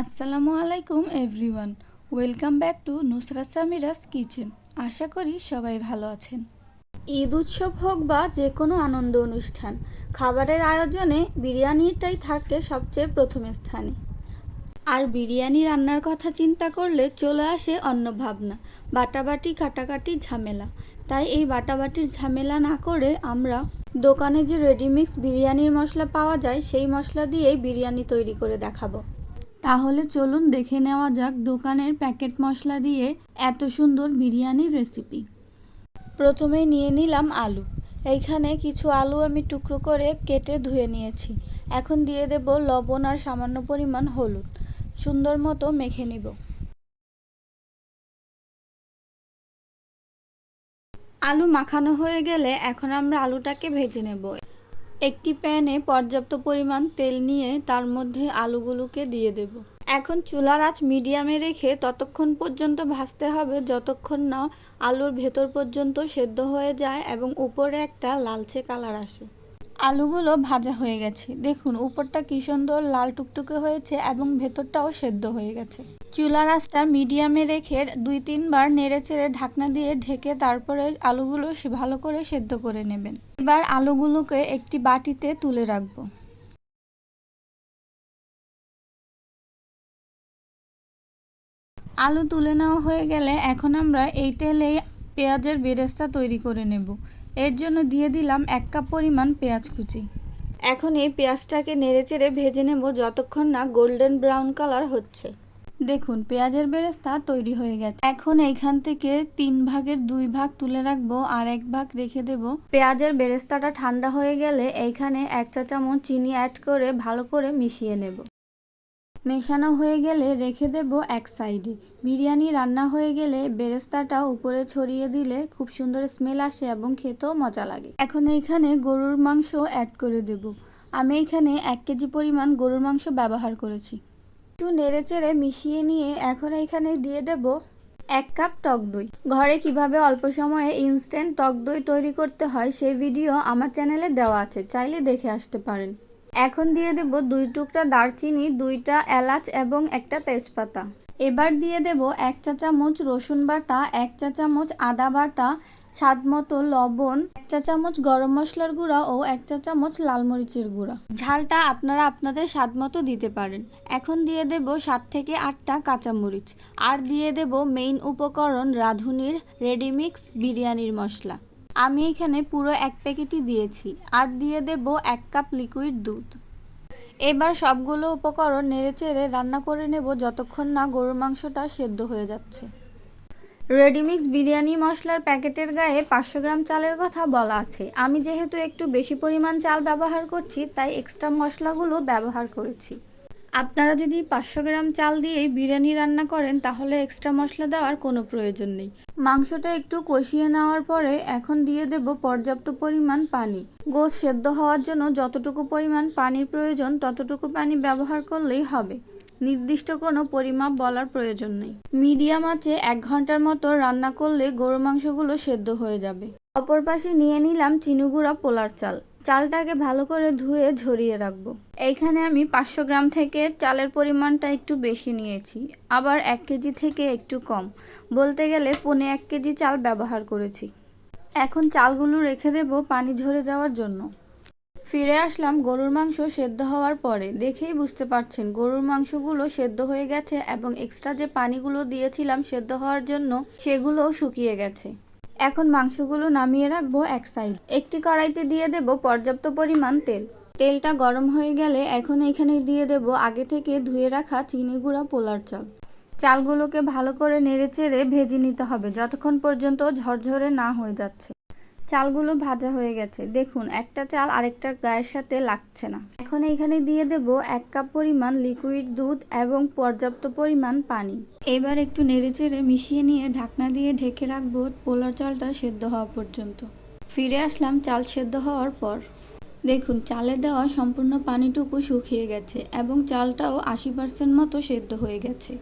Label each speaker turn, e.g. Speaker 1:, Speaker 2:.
Speaker 1: আসসালামু আলাইকুম, everyone. Welcome back to Nusrat Samira's kitchen. আশা করি সবাই ভালো আছেন। ঈদ উৎসব হোক বা যে কোনো আনন্দ অনুষ্ঠান, খাবারের আয়োজনে বিরিয়ানিটাই থাকে সবচেয়ে প্রথম স্থানে। আর বিরিয়ানি রান্নার কথা চিন্তা করলে চলে আসে অন্য ভাবনা, বাটাবাটি কাটাকাটি ঝামেলা। তাই এই বাটাবাটির ঝামেলা না করে আমরা দোকানে যে রেডিমিক্স বিরিয়ানির মশলা পাওয়া যায়, সেই মশলা দিয়েই বিরিয়ানি তৈরি করে দেখাবো। তাহলে চলুন দেখে নেওয়া যাক দোকানের প্যাকেট মশলা দিয়ে এত সুন্দর বিরিয়ানির রেসিপি। প্রথমেই নিয়ে নিলাম আলু। এইখানে কিছু আলু আমি টুকরো করে কেটে ধুয়ে নিয়েছি। এখন দিয়ে দেব লবণ আর সামান্য পরিমাণ হলুদ। সুন্দর মতো মেখে নিব। আলু মাখানো হয়ে গেলে এখন আমরা আলুটাকে ভেজে নেব। একটি প্যানে পর্যাপ্ত পরিমাণ তেল নিয়ে তার মধ্যে আলুগুলোকে দিয়ে দেব। এখন চুলার আঁচ মিডিয়ামে রেখে ততক্ষণ পর্যন্ত ভাজতে হবে যতক্ষণ না আলুর ভেতর পর্যন্ত সেদ্ধ হয়ে যায় এবং উপরে একটা লালচে কালার আসে। আলুগুলো ভাজা হয়ে গেছে। দেখুন, উপরটা কি সুন্দর লাল টুকটুকে হয়েছে এবং ভেতরটাও সেদ্ধ হয়ে গেছে। চুলার আঁচটা মিডিয়ামে রেখে দুই তিনবার নেড়ে চেড়ে ঢাকনা দিয়ে ঢেকে তারপরে আলুগুলো ভালো করে সেদ্ধ করে নেবেন। এবার আলুগুলোকে একটি বাটিতে তুলে রাখব। আলু তুলে নেওয়া হয়ে গেলে এখন আমরা এই তেলে পেঁয়াজের বেরেস্তা তৈরি করে নেব। এর জন্য দিয়ে দিলাম এক কাপ পরিমাণ পেঁয়াজ কুচি। এখন এই পেঁয়াজটাকে নেড়েচেড়ে ভেজে নেব যতক্ষণ না গোল্ডেন ব্রাউন কালার হচ্ছে। দেখুন, পেঁয়াজের বেরেস্তা তৈরি হয়ে গেছে। এখন এইখান থেকে তিন ভাগের দুই ভাগ তুলে রাখব, আর এক ভাগ রেখে দেব। পেঁয়াজের বেরেস্তাটা ঠান্ডা হয়ে গেলে এইখানে এক চা চামচ চিনি অ্যাড করে ভালো করে মিশিয়ে নেব। মেশানো হয়ে গেলে রেখে দেব এক সাইডে। বিরিয়ানি রান্না হয়ে গেলে বেরেস্তাটা উপরে ছড়িয়ে দিলে খুব সুন্দর স্মেল আসে এবং খেতেও মজা লাগে। এখন এইখানে গরুর মাংস অ্যাড করে দেব। আমি এখানে এক কেজি পরিমাণ গরুর মাংস ব্যবহার করেছি। একটু নেড়ে চেড়ে মিশিয়ে নিয়ে এখন এখানে দিয়ে দেব এক কাপ টক দই। ঘরে কীভাবে অল্প সময়ে ইনস্ট্যান্ট টক দই তৈরি করতে হয় সেই ভিডিও আমার চ্যানেলে দেওয়া আছে, চাইলে দেখে আসতে পারেন। এখন দিয়ে দেব দুই টুকরা দারচিনি, দুইটা এলাচ এবং একটা তেজপাতা। এবার দিয়ে দেব এক চা চামচ রসুন বাটা, এক চা চামচ আদা বাটা স্বাদ মতো লবণ, এক চা চামচ গরম মশলার গুঁড়া ও এক চা চামচ লাল মরিচের গুঁড়া। ঝালটা আপনারা আপনাদের স্বাদ মতো দিতে পারেন। এখন দিয়ে দেব সাত থেকে আটটা কাঁচামরিচ আর দিয়ে দেব মেইন উপকরণ রাঁধুনির রেডিমিক্স বিরিয়ানির মশলা। আমি এখানে পুরো এক প্যাকেটই দিয়েছি। আর দিয়ে দেব এক কাপ লিকুইড দুধ। এবার সবগুলো উপকরণ নেড়েচেড়ে রান্না করে নেব যতক্ষণ না গরুর মাংসটা সেদ্ধ হয়ে যাচ্ছে। রেডিমিক্স বিরিয়ানি মশলার প্যাকেটের গায়ে পাঁচশো গ্রাম চালের কথা বলা আছে। আমি যেহেতু একটু বেশি পরিমাণ চাল ব্যবহার করছি, তাই এক্সট্রা মশলাগুলো ব্যবহার করেছি। আপনারা যদি পাঁচশো গ্রাম চাল দিয়ে বিরিয়ানি রান্না করেন, তাহলে এক্সট্রা মশলা দেওয়ার কোনো প্রয়োজন নেই। মাংসটা একটু কষিয়ে নেওয়ার পরে এখন দিয়ে দেব পর্যাপ্ত পরিমাণ পানি। গোশ সেদ্ধ হওয়ার জন্য যতটুকু পরিমাণ পানির প্রয়োজন, ততটুকু পানি ব্যবহার করলেই হবে। নির্দিষ্ট কোনো পরিমাপ বলার প্রয়োজন নেই। মিডিয়াম আছে এক ঘণ্টার মতো রান্না করলে গরু মাংসগুলো সেদ্ধ হয়ে যাবে। অপর পাশে নিয়ে নিলাম চিনুগুড়া পোলার চাল। চালটাকে ভালো করে ধুয়ে ঝরিয়ে রাখব। এইখানে আমি পাঁচশো গ্রাম থেকে চালের পরিমাণটা একটু বেশি নিয়েছি, আবার এক কেজি থেকে একটু কম। বলতে গেলে পনে এক কেজি চাল ব্যবহার করেছি। এখন চালগুলো রেখে দেব পানি ঝরে যাওয়ার জন্য। ফিরে আসলাম গরুর মাংস সেদ্ধ হওয়ার পরে। দেখেই বুঝতে পারছেন, গরুর মাংসগুলো সেদ্ধ হয়ে গেছে এবং এক্সট্রা যে পানিগুলো দিয়েছিলাম সেদ্ধ হওয়ার জন্য সেগুলোও শুকিয়ে গেছে। এখন মাংসগুলো নামিয়ে রাখব এক সাইড একটি কড়াইতে দিয়ে দেব পর্যাপ্ত পরিমাণ তেল। তেলটা গরম হয়ে গেলে এখন এখানে দিয়ে দেব আগে থেকে ধুয়ে রাখা চিনি গুঁড়া পোলার চাল চালগুলোকে ভালো করে নেড়ে চেড়ে ভেজে নিতে হবে, যতক্ষণ পর্যন্ত ঝরঝরে না হয়ে যাচ্ছে। চালগুলো ভাজা হয়ে গেছে। দেখুন, একটা চাল আরেকটার গায়ের সাথে লাগছে না। এখন এখানে দিয়ে দেব এক কাপ পরিমাণ লিকুইড দুধ এবং পর্যাপ্ত পরিমাণ পানি। এবার একটু নেড়েচেড়ে মিশিয়ে নিয়ে ঢাকনা দিয়ে ঢেকে রাখব পোলার চালটা সেদ্ধ হওয়া পর্যন্ত। ফিরে আসলাম চাল সেদ্ধ হওয়ার পর। দেখুন, চালে দেওয়া সম্পূর্ণ পানিটুকু শুকিয়ে গেছে এবং চালটাও আশি পার্সেন্ট মতো সেদ্ধ হয়ে গেছে।